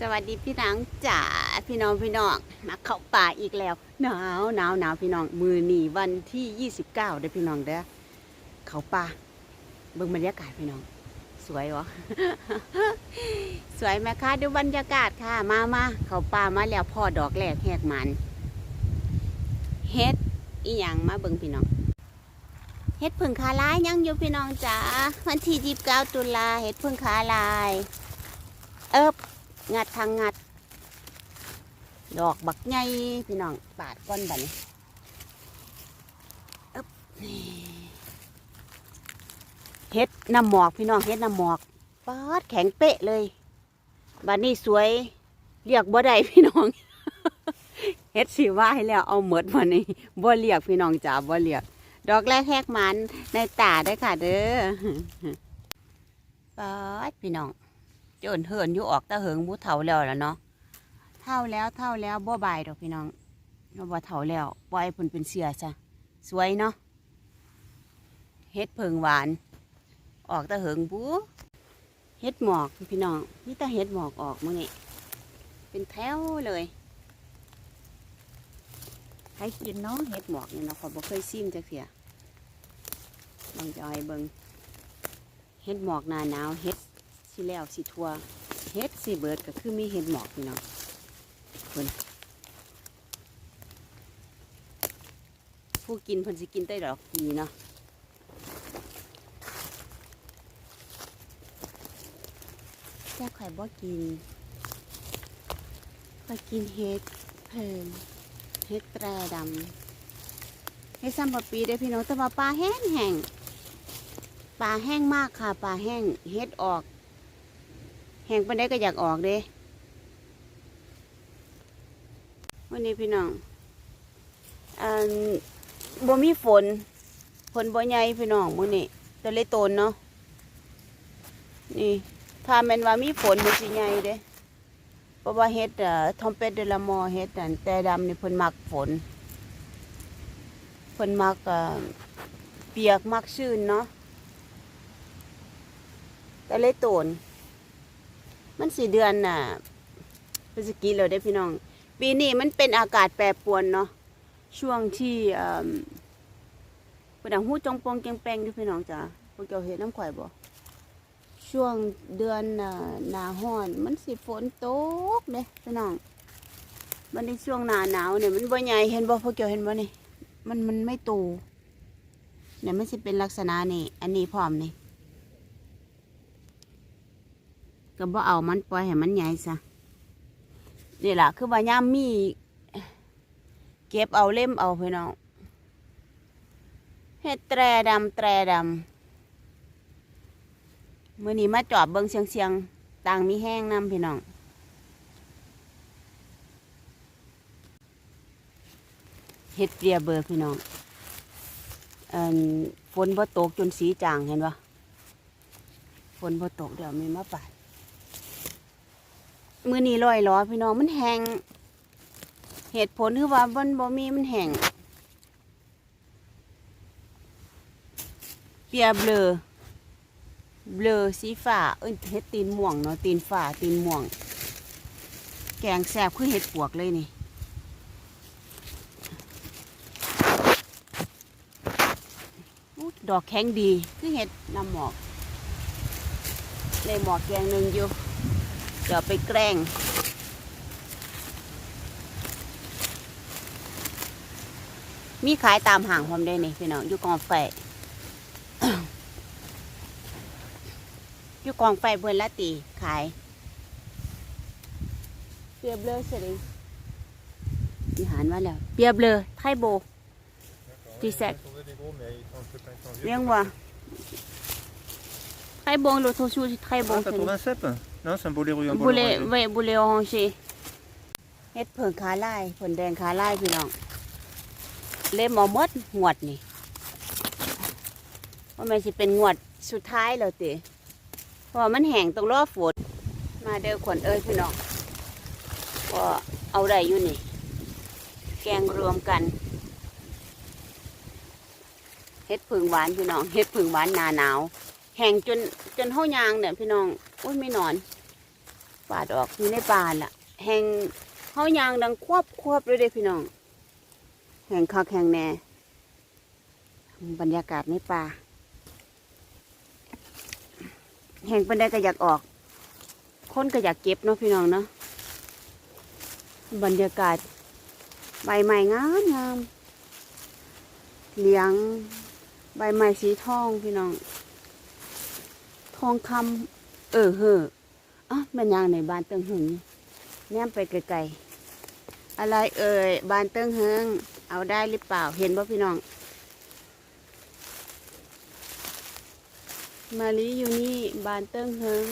สวัสดีพี่น้องจ๋าพี่น้องพี่น้องมาเข้าป่าอีกแล้วหนาวหนาวหนาวพี่น้องมือหนีวันที่ 29เด้อพี่น้องเด้อเขาป่าเบิ่งบรรยากาศพี่น้อง สวยวะสวยไหมคะดูบรรยากาศค่ะ มามาเขาป่ามาแล้วพ่อดอกแรกแหกมันเฮ็ดอีหยังมาเบิ่งพี่น้องเฮ็ดผึ่งขาลายยังอยู่พี่น้องจ๋าวันที่29ตุลาเฮ็ดผึ่งขาลาย เอิบ งัดทางงัด ดอกบักไงพี่น้องปาดก้อนบันอึ๊บนี่เฮ็ดน้ำหมอกพี่น้องเฮ็ดน้ำหมอกปาดแข็งเป๊ะเลยบัดนี้สวยเรียกบ่ได้พี่น้องเฮ็ดสิว่าให้แล้วเอาเหมดวันนี้บ่เรียกพี่น้องจ๋าบ่เรียก ดอกแรกแหกมันในตาได้ค่ะเด้อปาดพี่น้อง เจินเหินอยู่ออกตะเหิงบูเฒ่าแล้วล่ะเนาะเท่าแล้วเท่าแล้วบ่บายดอกพี่น้องเนาบ่เฒ่าแล้วปล่อยเพิ่นเป็นเสือซะสวยเนาะเฮ็ดเพิงหวาน ออกตะเหิงบูเฮ็ดหมอกพี่น้องนี่ตาเฮ็ดหมอกออกมื้อนี้เป็นแถวเลยใครกินเนาะเฮ็ดหมอกนี่เนาะขอยบ่เคยซิมจักเที่ยลองจะให้เบิ่งเฮ็ดหมอกหน้าหนาวเฮ็ด สิแล้วสิทัวเฮ็ดสิเบิดก็คือมีเห็ดหมอกพี่เน้องเพิ่นผู้กินเพิ่นสิกินได้ดอกกีเนาะแต่ข่อยบ่กินข่อยกินเฮ็ดเพิ่นเฮ็ดแตรดำเฮ็ดซ้ำปะปีได้พี่น้องแต่ว่าปลาแห้งแห้งปลาแห้งมากค่ะปลาแห้งเฮ็ดออก งปานใดก็อยากออกเด้วันนี้พี่น้องอันบ่มีฝน ฝนบ่ใหญ่พี่น้องมื้อนี้แต่เลยโตนเนาะนี่ถ้าแม่นว่ามีฝนมันสิใหญ่เด้เพราะว่าเฮ็ดเอ่อทอมเป็ดเดละมอเฮ็ดอันแต่ดำนี่เพิ่นมักฝนเพิ่นมักเอ่อเปียกมักชื้นเนาะแต่เลยโตน มันสี่เดือนน่ะพฤศจิกายนแล้วได้พี่น้อง ปีนี้มันเป็นอากาศแปรปรวนเนาะช่วงที่เป็นดังหูจงปองเกียงแปงอยู่พี่น้องจ้ะพวกเจ้าเห็นน้ำข่อยบ่ช่วงเดือนน่ะหนาห้อน มันสิฝนตกเด้พี่น้อง มันในช่วงหนาหนาวเนี่ยมันบ่ใหญ่เห็นบ่พวกเจ้าเห็นบ่นี่มันมันไม่โตเนี่ยมันสิเป็นลักษณะนี่อันนี้พร้อมนี่ ก็บ่เอามันปล่อยให้มันใหญ่ซะนี่ล่ะคือว่าย่ามมีเก็บเอาเล่มเอาพี่น้องเฮ็ดแตรดำแตรดำมื้อนี้มาจอบเบิงเสียงเสียงต่างมีแห้งน้ำพี่น้องเฮ็ดเปียเบอร์พี่น้องเอิ่นฝนบ่ตกจนสีจางเห็นปะฝนบ่ตกเดี๋ยวมีมาป่า มือนี้ลอยล้อพี่น้องมันแห้งเหตุผลคือว่ามันบ่มีมันแห้งเปียเบลอเบลอสีฟ้าเอ้ยเห็ดตีนม่วงเนาะตีนฟ้าตีนม่วง แกงแซ่บคือเห็ดปวกเลยนี่ดอกแข็งดีคือเห็ดนำหมอกเลยหมอกแกงหนึ่งอยู่ เดี๋ยวไปแกล้ง มีขายตามห่างความได้นี่พี่น้องอยู่กองไฟอยู่กองไฟเพื่อนละตีขายเปียบเลยสิริมีหารมาแล้วเปียบเลยไทยโบ Tu sais. Ils sont des gros, mais ils sont un peu pas étendus. เลี้ยงว่า ไทยโบโลโทชูไทยโบ Ah, t'as trouvé un cep Non, c'est un boléro. Un บุเล boléro. เวบุเลอองชีเฮ็ดเผิงขาลายผลแดงขาลายพี่น้อง เล่มเอาหมดงวดนี่ว่ามันสิเป็นงวดสุดท้ายแล้วติเพราะว่ามันแห้งต้องรอฝน มาเด้อขวัญเอ้ยพี่น้องก็เอาได้อยู่นี่ แกงรวมกันเฮ็ดผึ่งหวานพี่น้องเฮ็ดผึ่งหวานหนาหนาว แห้งจนจนเฮายางเนี่ยพี่น้องอุ้ยไม่นอนปาดออกอยู่ในป่าล่ะ แห่งเฮายางดังควบควบเลยเด้พี่น้อง แห่งคักแห่งแหน่บรรยากาศในป่าแห่งปันไดก็อยากออก คนก็อยากเก็บเนาะพี่น้องเนาะบรรยากาศใบไม้งามงามเหลียง ใบไม้สีทองพี่น้อง องคำเออเฮออะมันยางในบ้านเติงหึงแนมไปไกลๆอะไรเอ่ยบ้านเติงหึงเอาได้หรือเปล่าเห็นบ่พี่น้อง มาลีอยู่นี่บ้านเติงหึง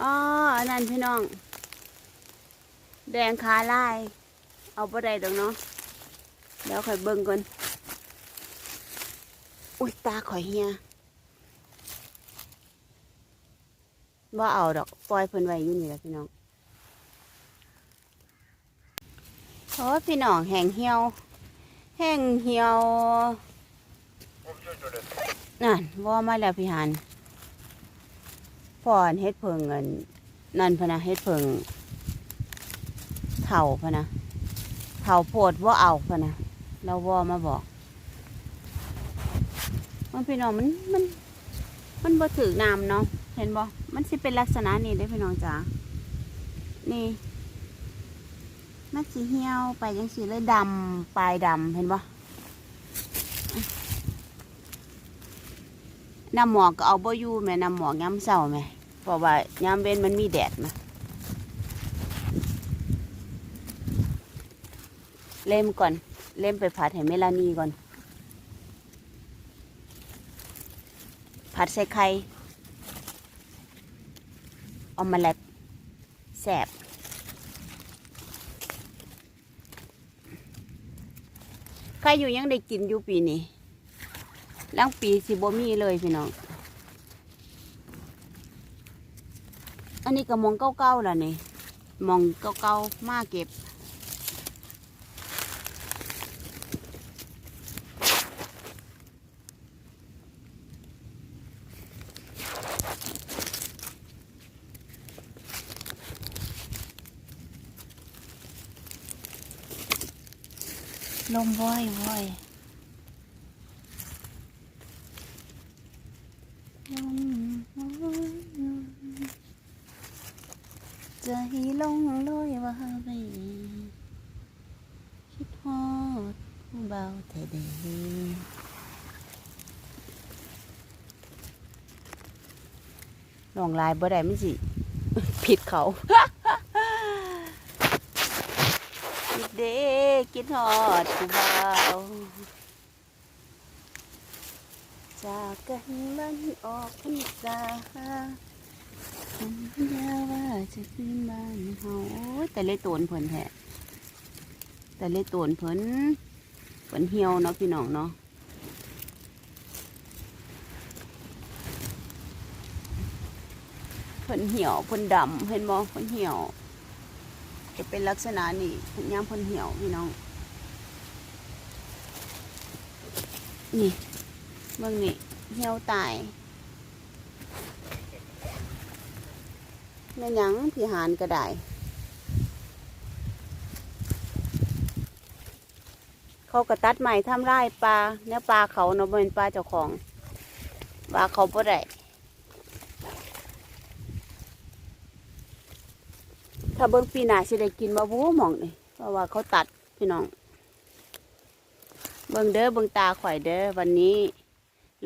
อ๋ออันนั้นพี่น้อง แดงขาลาย เอาบ่ได้ดอกเนาะเดี๋ยวค่อยเบิ่งก่อนอุ้ยตาข่อยเฮีย ว่าเอาดอกปล่อยเพิ่นไว้อยู่นี่แหละพี่น้องโอ้ยพี่น้องแห้งเหี่ยว แห้งเหี่ยวนั่นว่ามาแล้วพี่หันพอนเฮ็ดเพิงเงินนั่นพะนะเฮ็ดเพิงเถ่าพะนะเถ่าโพดว่าเอาพะนะเราว่ามาบอกมันพี่น้องมันมันมันบ่ถือน้ำเนาะ เห็นบ่มันสิเป็นลักษณะนี้ได้พี่น้องจ๋า นี่มันสีเหี่ยวไปยังสีเลยดำปลายดำเห็นบ่น้ำหมอกก็เอาบ่อยู่แม่น้ำหมอกย้ำเศร้าแม่เพราะว่าย้ำเว้นมันมีแดดมาเล่มก่อน เล่มไปผัดให้เมลานีก่อน ผัดใส่ไข่ ออมเมล็ดแสบใครอยู่ยังได้กินอยู่ปีนี้ล้างปีสิบ่มีเลยพี่น้อง อันนี้ก็มองเก้าๆล่ะนี่มองเก้าๆมาเก็บ ลมว่อยว่อยลมว่อยใจลงลอยว่าไปคิดฮอดผู้เบาแต่เดีลองลายบ่ได้มันสิ ผิดเขาคิดเด้ คิดฮอดผู้เบาจากกันมันออกพรรษาสัญญาว่าจะคืนบ้านเฮาแต่เลยโตนเพิ่นแท้แต่เลยโตนเพิ่นเพิ่นเหี่ยวเนาะพี่น้องเนาะเพิ่นเหี่ยวเพิ่นดำเห็นบ่เพิ่นเหี่ยว จะเป็นลักษณะนี้ย่ามเพ่นเหี่ยวพี่น้อง นี่เบิ่งนี่เหี่ยวตายแม่ยังพี่หานก็ได้เขาก็ตัดใหม่ทำไร่ปลาเนื้อปลาเขาเนาะเป็นปลาเจ้าของปลาเขาบ่ได้าเบิ่งปีหน้าสิได้กินบ่บูหมองนี่เพราะว่าเขาตัดพี่น้อง เบิ่งเด้อเบิ่งตาข่อยเด้อวันนี้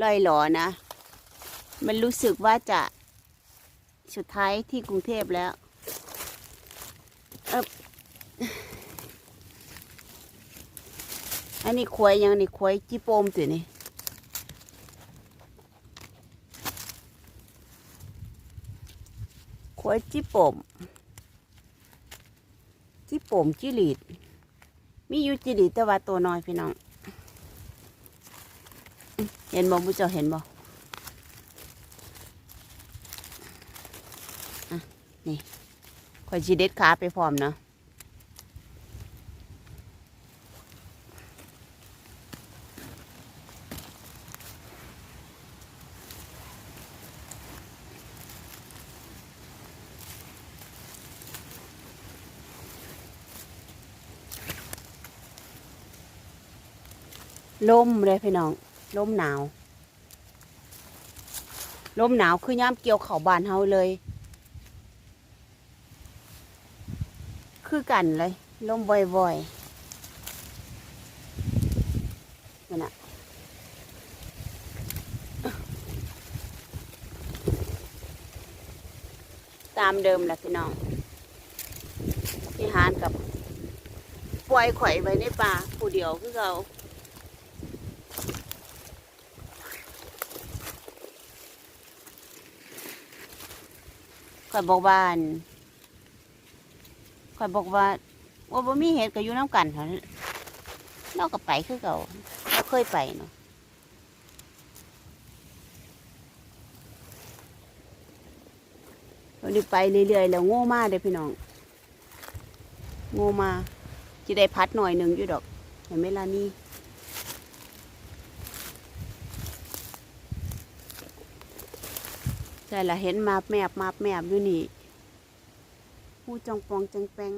ลอยหลอนะ มันรู้สึกว่าจะสุดท้ายที่กรุงเทพแล้วเอบอันนี้ควยยังนี่ควยจีโปมตัวนี่ควยจีโปม โป่มจีหลีด มีอยู่จีหลีดแต่ว่าตัวน้อยพี่น้อง เห็นบ่ผู้เจ้าเห็นบ่อะนี่ข่อยจีเด็ดขาไปพร้อมเนาะ ลมเลยพี่น้องลมหนาวลมหนาวคือย่ามเกี่ยวเข่าบานเฮาเลย คือกันเลยลมบ่อยๆมันอะตามเดิมแหละพี่น้องพี่ฮานกับปล่อยข่อยไว้ในป่าผู้เดียวคือเขา ข่อยบอกว่าอั่นข่อยบอกว่าว่าบ่มีเห็ดก็อยู่น้ำกันเท่านั้นเราก็ไปคือเขาเราเคยไปเนาะเราได้ไปเรื่อยๆแล้วโง่มากเลยพี่น้อง โง่มาจะได้พัดหน่อยหนึ่งอยู่ดอกเห็นไหมล่ะนี่ ใช่ละเห็นมาแมบมาแมบอยู่นี่ผู้จองปองจังแปง